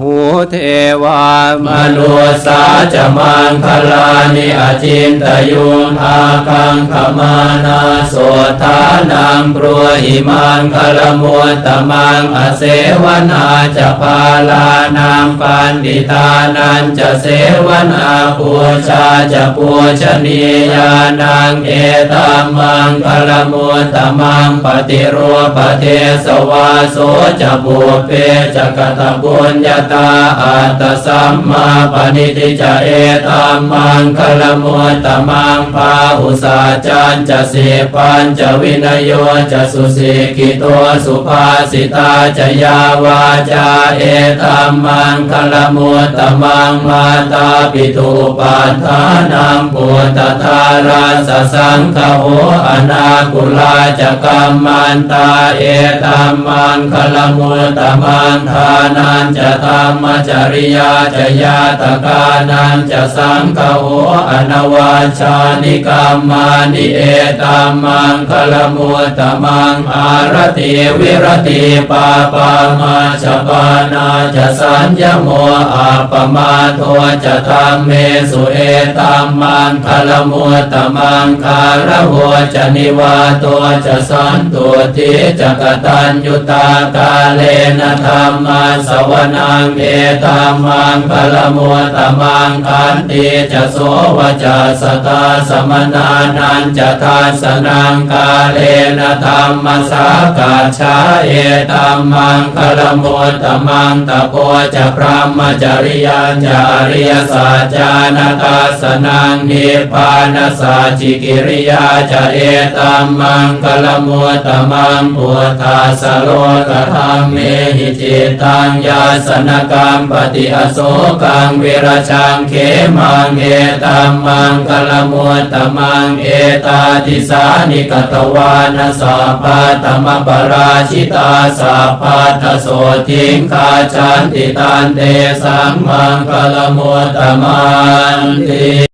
หูเทวามนุสาจะมังคลานิอจินตยุงอาคังขมานาโสธานังปรวหิมังคลมุตตมังอเสวนาจะพาลานังปันดิตานันจะเสวนาปูชาจะปูชนียานังเอตัมมังคลมุตตมังปฏิรูปเทสวาโสจะบุเพจะกตบุญญาตาอัตสัมมาปณิทิจะเอตัมมังคลมุตตมังพาหุสาจันจะเสปัญจะวินโยจะสุสิกิโตสุภาสิตาจะยาวาจาเอตัมมังคลมุตตมังมาตาปิตุปัฏฐานังปุตตทาราสสังฆโหอนาคุลาจะกัมมันตาเอตัมมังคลมุตตมังทานันจะธรรมจริยาจะยาตกานันจะสังฆโหอนวาชานิกรรมานิเอตัมมังคลมุตตมังอารติวิรติปาปามาชปานาจะสัญญโมอาปมาโทจะธรรมเมสุเอตัมมังคลมุตตมังคารโหจะนิวาโตจะสันตุทิจะกตัญยุตากาเลนะธรรมาสวนังเอตัมมังคลมุตตมังคันติจะโสวจะสตาสมนานันจะทานสนังกาเลนะธรรมสากาชาเอตัมมังคลมุตตมังตะโพจะพระมจริยัญจะอริยสัจานตาสนังนิพพานสัจิกิริยาจะเอตัมมังคลมุตตมังพุทาสโลกธรรมเมหิจิตตังยาสนกรรมปฏิอโศกังเวรชังเขมังเอตัมมังกลมุตตมังเอตาติสานิกตวานสัพพะตมปราชิตาสัพพะทโสทิงคาจันติตันเตสังมังกลมุตตมันติ